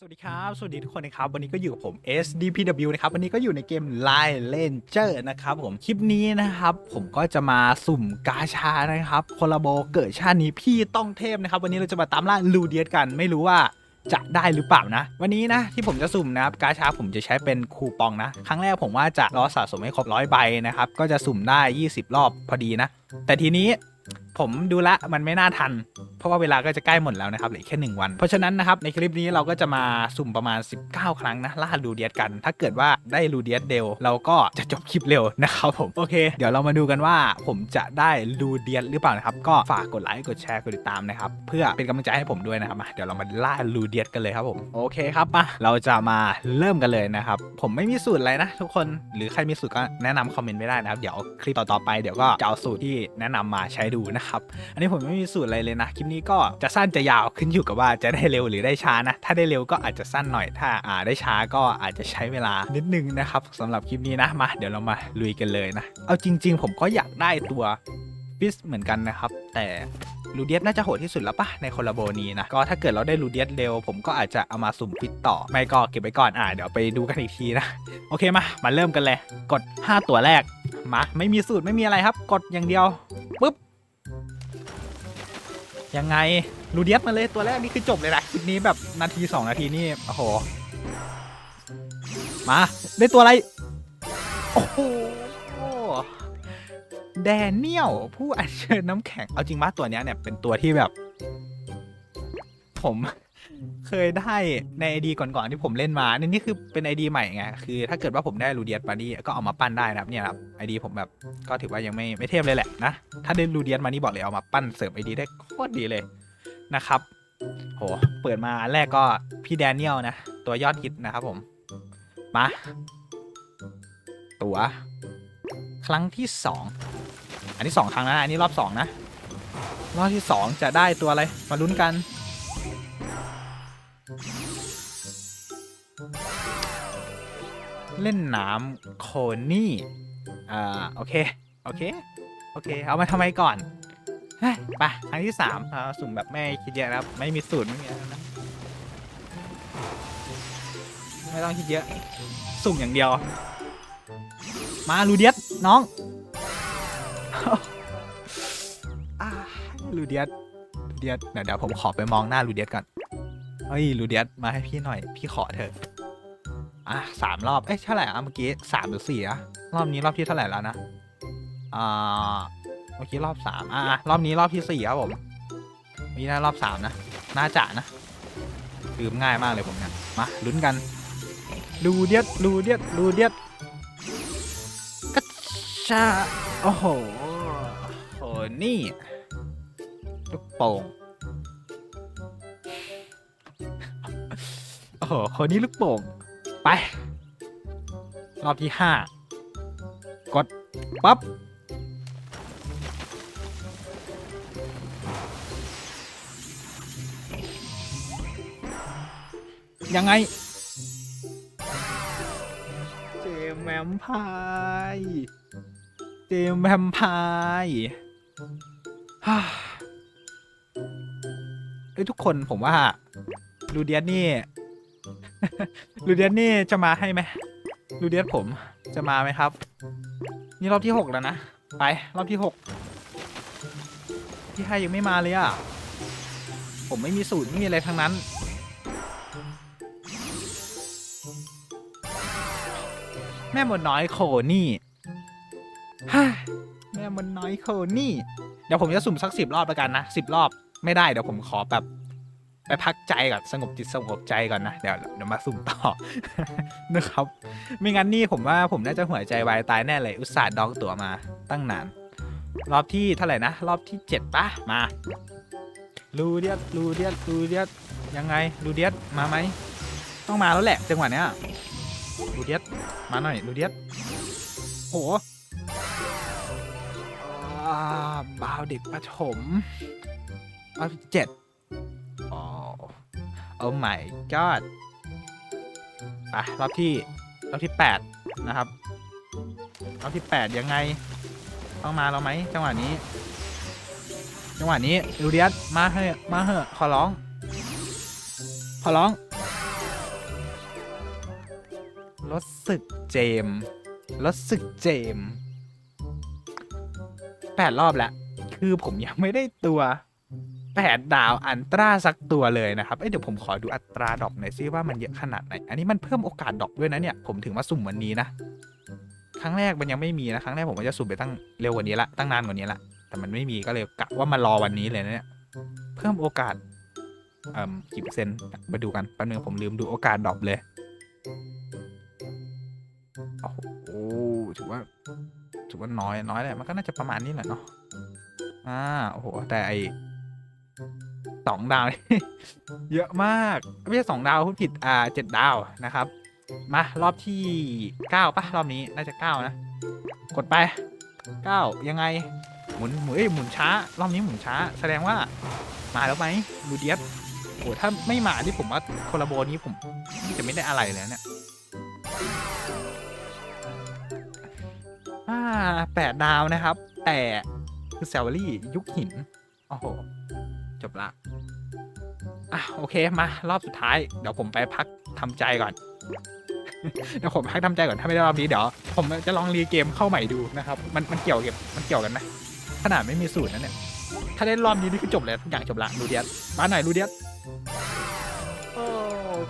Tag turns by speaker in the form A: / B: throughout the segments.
A: สวัสดีครับ สวัสดีทุกคนนะครับ วันนี้ก็อยู่กับผม SDPW นะครับ วันนี้ก็อยู่ในเกม Line Ranger นะครับผม คลิปนี้นะครับ ผมก็จะมาสุ่มกาชานะครับคอลาโบเกิดชาตินี้พี่ต้องเทพนะครับ วันนี้เราจะมาตามล่าลูเดียสกัน ไม่รู้ว่าจะได้หรือเปล่านะ วันนี้นะที่ผมจะสุ่มนะครับกาชาผมจะใช้เป็นคูปองนะ ครั้งแรกผมว่าจะรอสะสมให้ครบร้อยใบนะครับ ก็จะสุ่มได้ 20 รอบพอดีนะ แต่ทีนี้ผมดูละมันไม่น่าทัน เพราะว่าเวลาก็จะใกล้หมดแล้วนะครับเหลือแค่ 1 วัน เพราะฉะนั้นนะครับในคลิปนี้เราก็จะมาสุ่มประมาณ 19 ครั้งนะล่าลูเดียสกัน ถ้าเกิดว่าได้ลูเดียสเดลเราก็จะจบคลิปเร็วนะครับผมโอเค เดี๋ยวเรามาดูกันว่าผมจะได้ลูเดียสหรือเปล่านะครับก็ฝากกดไลค์กดแชร์กดติดตามนะครับเพื่อเป็นกำลังใจให้ผมด้วยนะครับมาเดี๋ยวเรามาล่าลูเดียสกันเลยครับผมโอเคครับมาเราจะมาเริ่มกันเลยนะครับผมไม่มีสูตรอะไรนะ ทุกคนหรือใครมีสูตรก็แนะนำคอมเมนต์ไม่ได้นะครับเดี๋ยวคลิปต่อๆไปเดี๋ยวก็จะเอาสูตรที่แนะนำมาใช้ดูนะครับ อันนี้ผมไม่มีสูตรอะไรเลยนะ คลิปนี้ก็จะสั้นจะยาวขึ้นอยู่กับว่าจะได้เร็วหรือได้ช้านะ ถ้าได้เร็วก็อาจจะสั้นหน่อย ถ้าอ่าได้ช้าก็อาจจะใช้เวลานิดนึงนะครับสำหรับคลิปนี้นะมา เดี๋ยวเรามาลุยกันเลยนะ เอาจริง ๆ ผมก็อยากได้ตัวฟิสเหมือนกันนะครับ แต่ลูเดียสน่าจะโหดที่สุดแล้วปะในคอลลาโบนี้นะ ก็ถ้าเกิดเราได้ลูเดียสเร็ว ผมก็อาจจะเอามาสุ่มฟิตต่อ ไม่ก็เก็บไว้ก่อนอ่าเดี๋ยวไปดูกันอีกทีนะ โอเคมา มาเริ่มกันเลย กด 5 ตัวแรกมาไม่มีสูตรไม่มีอะไรครับ กดอย่างเดียวปุ๊บ ยังไงลูเดียสมาเลยตัวแรกนี่คือจบเลยนะคลิปนี้แบบนาที2นาทีนี่โอ้โหมาได้ตัวอะไรโอ้โหแดเนียลผู้อัญเชิญน้ำแข็งเอาจริงมาตัวเนี้ยเนี่ยเป็นตัวที่แบบ ผม เคยได้ในไอดีก่อนๆที่ผมเล่นมานี่นี่คือเป็นไอดีใหม่ไงคือถ้าเกิดว่าผมได้ลูเดียสมานี่ก็เอามาปั้นได้นะครับเนี่ยครับไอดีผมแบบก็ถือว่ายังไม่ไม่เทพเลยแหละนะถ้าได้ลูเดียสมานี่บอกเลยเอามาปั้นเสริมไอดีได้โคตรดีเลยนะครับโหเปิดมาอันแรกก็พี่แดเนียลนะ ตัวยอดฮิตนะครับผม มา ตัว ครั้งที่สองอันนี้สองครั้งนะอันนี้รอบสองนะ รอบที่สองจะได้ตัวอะไร มาลุ้นกัน เล่นน้ำโคนี่อ่าโอเค โอเค โอเค เอามาทำไมก่อนฮ้ยไปครั้งที่สามเอาสุ่มแบบไม่คิดเยอะนะครับ ไม่มีสูตรไม่มีอะไรนะไม่ต้องคิดเยอะ สุ่มอย่างเดียว มาลูเดียสน้องอาลูเดียสลูเดียสเดี๋ยวเดี๋ยวผมขอไปมองหน้าลูเดียสก่อนเฮ้ยลูเดียสมาให้พี่หน่อย พี่ขอเถอะ อะสามรอบ เอ้ยเท่าไหร่อะเมื่อกี้สามหรือสี่อะรอบนี้รอบที่เท่าไหร่แล้วนะ อ่า เมื่อกี้รอบสามอะรอบนี้รอบที่สี่ครับผมเมื่อกี้นะรอบสามนะ น่าจะนะลืมง่ายมากเลยผมเนี่ย มาลุ้นกันลูเดียดลูเดียดลูเดียดกัจชาโอ้โหโอ้นี่ลูกโป่งโอ้โหคนนี้ลูกโป่ง ไป รอบที่ห้ากดปั๊บยังไง เจมแวมพร์เจมแวมพร์ฮ่าเอ้ยทุกคนผมว่าลูเดียสนี่ ลูเดียสนี่จะมาให้ไหมลูเดียสผมจะมาไหมครับ นี่รอบที่หกแล้วนะ ไป รอบที่หกที่ให้ยังไม่มาเลยอะ ผมไม่มีสูตรไม่มีอะไรทั้งนั้น แม่มดน้อยโคนี่ฮ่าแม่มดน้อยโคนี่ เดี๋ยวผมจะสุ่มสักสิบรอบแล้วกันนะสิบรอบไม่ได้เดี๋ยวผมขอแบบ ไปพักใจก่อนสงบจิตสงบใจก่อนนะ เดี๋ยวเดี๋ยวมาสุ่มต่อนะครับ ไม่งั้นนี่ผมว่าผมน่าจะหัวใจวายตายแน่เลย อุตส่าห์ดองตั๋วมาตั้งนาน รอบที่เท่าไหร่นะ รอบที่เจ็ดปะมาลูเดียสลูเดียสลูเดียสยังไงลูเดียสมาไหมต้องมาแล้วแหละจังหวะเนี้ยลูเดียสมาหน่อยลูเดียสโหอ่าบาวเด็กประถมรอบที่เจ็ด โอ้ my god ไปรอบที่รอบที่แปดนะครับรอบที่แปดยังไง ต้องมาแล้วไหมจังหวะนี้ จังหวะนี้ลูเดียสมาเถอะมาเถอะขอร้อง ขอร้องรถศึกเจมรถศึกเจมแปดรอบแล้ว คือผมยังไม่ได้ตัว แปดดาวอันตราสักตัวเลยนะครับ เอ้ยเดี๋ยวผมขอดูอัตราดอปหน่อยซิว่ามันเยอะขนาดไหน อันนี้มันเพิ่มโอกาสดอปด้วยนะเนี่ย ผมถึงมาสุ่มวันนี้นะ ครั้งแรกมันยังไม่มีนะ ครั้งแรกผมก็จะสุ่มไปตั้งเร็วกว่านี้ละ ตั้งนานกว่านี้ละ แต่มันไม่มีก็เลยกะว่ามารอวันนี้เลยนะเนี่ย เพิ่มโอกาสเอ่อกี่เปอร์เซ็นต์มาดูกัน แป๊บนึงผมลืมดูโอกาสดอปเลย โอ้โหถือว่าถือว่าน้อยน้อยแหละ มันก็น่าจะประมาณนี้แหละเนาะ อ่า โอ้โห แต่ไอ สองดาว เยอะมากไม่ใช่สองดาวพูดผิดอ่าเจ็ดดาวนะครับ มารอบที่เก้าปะรอบนี้น่าจะเก้านะ กดไปเก้ายังไง หมุนหมุนเอ้ยหมุนช้ารอบนี้หมุนช้า แสดงว่ามาแล้วไหมลูเดียสโอ้ถ้าไม่มาที่ผมว่าโคลาโบนี้ผมจะไม่ได้อะไรเลยเนี่ยอ่าแปดดาวนะครับ แต่คือแซลลี่ยุคหิน โอ้โห บละอะโอเคมารอบสุดท้ายเดี๋ยวผมไปพักทำใจก่อนเดี๋ยวผมพักทำใจก่อนถ้าไม่ได้รอบนี้เดี๋ยวผมจะลองรีเกมเข้าใหม่ดูนะครับ มันมันเกี่ยวกับมันเกี่ยวกันไหมขนาดไม่มีสูตรนั่นเนี่ยถ้าได้รอบนี้นี่คือจบเลยทุกอย่างจบละลูเดียสมาหน่อยลูเดียสโอ้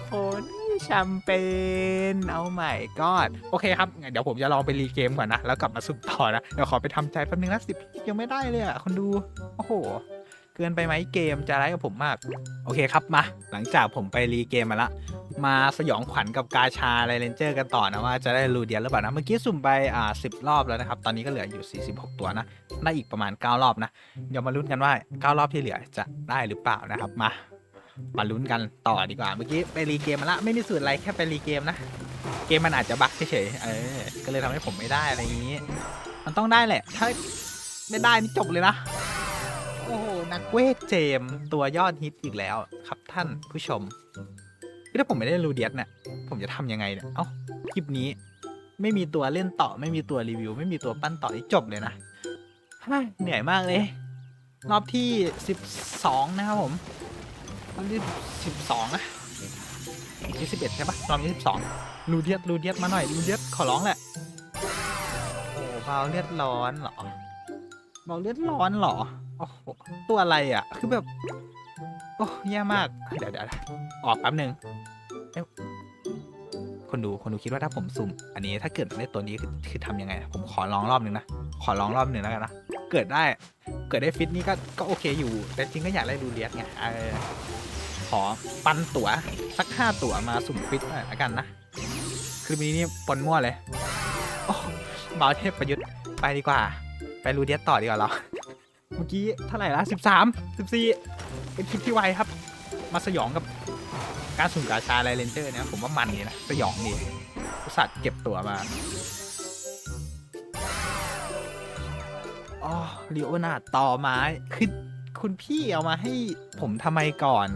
A: โคนแชมเปญเอาใหม่ก็โอเคครับงั้นเดี๋ยวผมจะลองไปรีเกมก่อนนะ แล้วกลับมาสุ่มต่อนะ เดี๋ยวขอไปทำใจแป๊บนึงนะสิบยังไม่ได้เลยอะคนดู โอ้โห เกินไปไหมเกมจะร้ายกับผมมาก โอเคครับมา หลังจากผมไปรีเกมมาละมาสยองขวัญกับกาชาไรเลนเจอร์กันต่อนะว่าจะได้รูเดียนหรือเปล่านะ เมื่อกี้สุ่มไปอ่าสิรอบแล้วนะครับ ตอนนี้ก็เหลืออยู่ 46 ตัวนะ ได้อีกประมาณ 9 รอบนะ เดี๋ยวมาลุ้นกันว่า 9 รอบที่เหลือจะได้หรือเปล่านะครับมามาลุ้นกันต่อดีกว่า เมื่อกี้ไปรีเกมมาละไม่มีสูตรอะไรแค่ไปรีเกมนะ เกมมันอาจจะบั๊กเฉยๆเออก็เลยทำให้ผมไม่ได้อะไรอย่างนี้ มันต้องได้แหละ ถ้าไม่ได้นี่จบเลยนะ โอ้โห นักเวทเจม ตัวยอดฮิตอีกแล้วครับท่านผู้ชมถ้าผมไม่ได้รูเดียสเนี่ยผมจะทำยังไงเนี่ย เอ้า คลิปนี้ ไม่มีตัวเล่นต่อ ไม่มีตัวรีวิว ไม่มีตัวปั้นต่อที่จบเลยนะเหนื่อยมากเลย รอบที่ 12 นะครับผมรอบที่12นะที่11ใช่ปะรอบที่12รูเดียสรูเดียสมาหน่อยรูเดียสขอร้องแหละโอ้เบาเลือดร้อนเหรอเบาเลือดร้อนเหรอ โอ้โหตัวอะไรอะ คือแบบ โอ้แย่มาก เดี๋ยวเดี๋ยวออกแป๊บหนึ่งเอ้คนดูคนดูคิดว่าถ้าผมสุ่ม อันนี้ถ้าเกิดได้ตัวนี้คือคือทำยังไง ผมขอลองรอบหนึ่งนะ ขอลองรอบหนึ่งแล้วกันนะ เกิดได้ เกิดได้ฟิตนี่ก็ก็โอเคอยู่ แต่จริงก็อยากได้ดูเลียสไงเออขอปันตั๋วสักห้าตั๋วมาสุ่มฟิตหน่อยละกันนะ คือวันนี้นี่ปนมั่วเลย โอ้บาวเทพประยุทธ์ไปดีกว่า ไปรูเดียสต่อดีกว่าเรา อกี้เท่าไหร่ละสิบสามสิบสี่เป็นคลิปที่ไวครับ มาสยองกับการสุ่มกาชาไรเลนเจอร์เนี่ยผมว่ามันดีนะ สยองดีอุตส่าห์เก็บตัวมาอ๋อลีโอนาต่อไม้คือคุณพี่เอามาให้ผมทำไมก่อน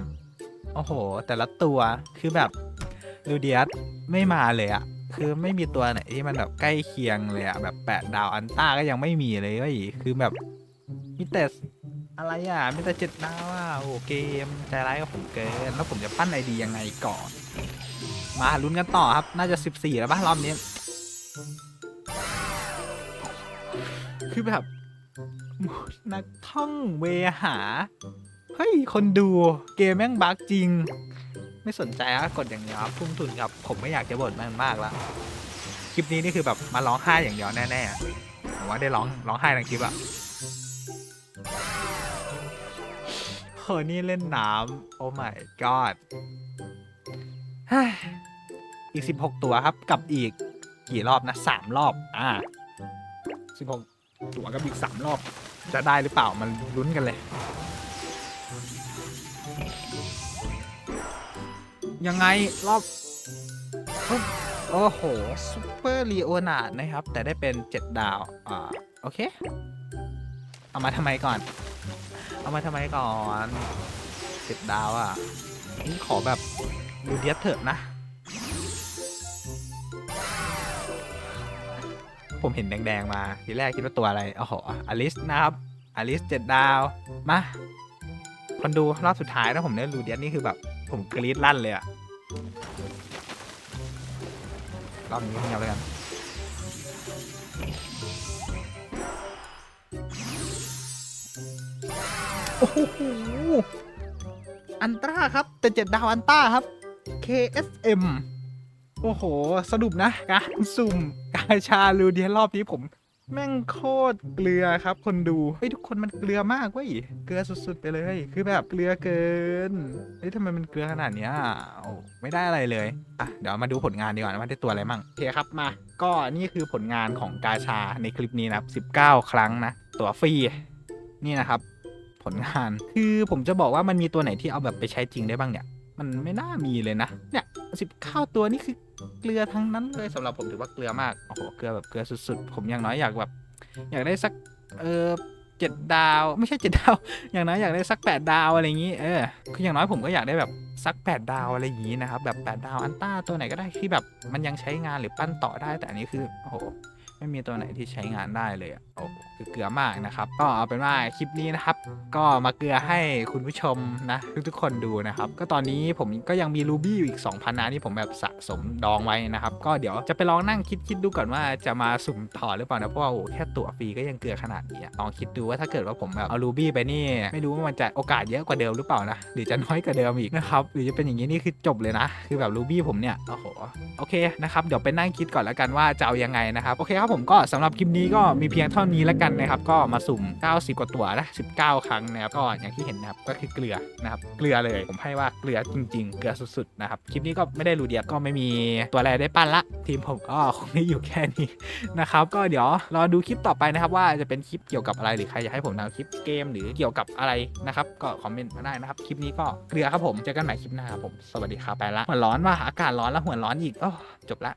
A: โอ้โห แต่ละตัวคือแบบลูเดียสไม่มาเลยอะคือไม่มีตัวไหนที่มันแบบใกล้เคียงเลยอะแบบแปดดาวอันต้าก็ยังไม่มีเลยเว้ยคือแบบ มีแต่อะไรอะมีแต่เจ็ดดาวอะโอ้เกมใจร้ายกับผมเกินแล้วผมจะปั้นไอดียังไงก่อน มาลุ้นกันต่อครับ น่าจะสิบสี่แล้วป่ะรอบนี้ คือแบบนักท่องเวหา เฮ้ย คนดูเกมแม่งบั๊กจริง ไม่สนใจอะกดอย่างเดียวครับทุ่มทุนครับ ผมไม่อยากจะบ่นมันมากแล้ว คลิปนี้นี่คือแบบมาร้องไห้อย่างเดียวแน่ๆผมว่าได้ร้องร้องไห้ทั้งคลิปอะ นี่เล่นน้ำโอ้ my god อีก 16 ตัวครับ กับอีกกี่รอบนะสามรอบ อ่า 16 ตัวกับอีก3รอบ จะได้หรือเปล่ามันลุ้นกันเลย ยังไงรอบ โอ้โหซูเปอร์ลีโอนาดนะครับ แต่ได้เป็น 7 ดาว อ่า โอเค เอามาทำไมก่อน เอามาทำไมก่อนสิบดาวอะนี่ขอแบบดูเดียสเถอะนะ ผมเห็นแดงๆมา ทีแรกคิดว่าตัวอะไรโอ้โหอลิสนะครับอลิสเจ็ดดาว มาคนดูรอบสุดท้ายถ้าผมได้รูเดียสนี่คือแบบ ผมกรี๊ดลั่นเลยอะรอบนี้เงียบแล้วกัน โอ้โหอันตราครับ แต่เจ็ดดาวอันต้าครับ KSM โอ้โห สรุปนะ การสุ่มกาชาลูเดียรอบนี้ผม แม่งโคตรเกลือครับ คนดู เฮ้ย ทุกคนมันเกลือมากเว้ย เกลือสุดๆไปเลย คือแบบเกลือเกิน เฮ้ยทำไมมันเกลือขนาดเนี้ยโอ้ไม่ได้อะไรเลย อะ เดี๋ยวมาดูผลงานดีกว่านะว่าได้ตัวอะไรมั่งโอเคครับมา ก็นี่คือผลงานของกาชาในคลิปนี้นะครับ19 ครั้งนะ ตัวฟรี นี่นะครับ ผลงาน คือผมจะบอกว่ามันมีตัวไหนที่เอาแบบไปใช้จริงได้บ้างเนี่ย มันไม่น่ามีเลยนะ เนี่ยสิบข้าวตัวนี่คือเกลือทั้งนั้นเลยสำหรับผมถือว่าเกลือมาก โอ้โห เกลือแบบเกลือสุดๆ ผมอย่างน้อยอยากแบบ อยากได้สัก เออเจ็ดดาว ไม่ใช่เจ็ดดาว อย่างน้อยอยากได้สักแปดดาวอะไรอย่างนี้ เออ คืออย่างน้อยผมก็อยากได้แบบสักแปดดาวอะไรอย่างนี้นะครับ แบบแปดดาวอันต้าตัวไหนก็ได้ที่แบบมันยังใช้งานหรือปั้นต่อได้ แต่อันนี้คือ โอ้โห ไม่มีตัวไหนที่ใช้งานได้เลยอะโอ้คือเกลือมากนะครับ ก็เอาเป็นว่าคลิปนี้นะครับ ก็มาเกลือให้คุณผู้ชมนะทุกๆคนดูนะครับ ก็ตอนนี้ผมก็ยังมีรูบี้อยู่อีก 2,000นะที่ผมแบบสะสมดองไว้นะครับ ก็เดี๋ยวจะไปลองนั่งคิดคิดดูก่อนว่าจะมาสุ่มต่อหรือเปล่านะเพราะว่าโอ้โหแค่ตั๋วฟรีก็ยังเกลือขนาดนี้ลองคิดดูว่าถ้าเกิดว่าผมแบบเอารูบี้ไปนี่ ไม่รู้ว่ามันจะโอกาสเยอะกว่าเดิมหรือเปล่านะหรือจะน้อยกว่าเดิมอีกนะครับหรือจะเป็นอย่างนี้นี่คือจบเลยนะ คือแบบรูบี้ผมเนี่ยโอ้โหโอเคนะครับเดี๋ยวไปนั่งคิดก่อนแล้วกันว่าจะเอายังไงนะครับโอเคครับผมก็สำหรับคลิปนี้ก็มีเพียงเท่านี้แล้วกันนะครับ ก็มาสุ่ม 90 กว่าตัวนะ 19 ครั้งนะครับก็อย่างที่เห็นนะครับก็คือเกลือนะครับเกลือเลยผมให้ว่าเกลือจริง ๆ เกลือสุดๆนะครับคลิปนี้ก็ไม่ได้รูเดียก็ไม่มีตัวอะไรได้ปั้นละ ทีมผมก็คงได้อยู่แค่นี้นะครับก็เดี๋ยวรอดูคลิปต่อไปนะครับ ว่าจะเป็นคลิปเกี่ยวกับอะไรหรือใครอยากให้ผมทำคลิปเกมหรือเกี่ยวกับอะไรนะครับก็คอมเมนต์มาได้นะครับคลิปนี้ก็เกลือครับผมเจอกันใหม่คลิปหน้าครับผมสวัสดีครับไปละหัวร้อนว่ะอากาศร้อนแล้วหัวร้อนอีกโอ้จบละ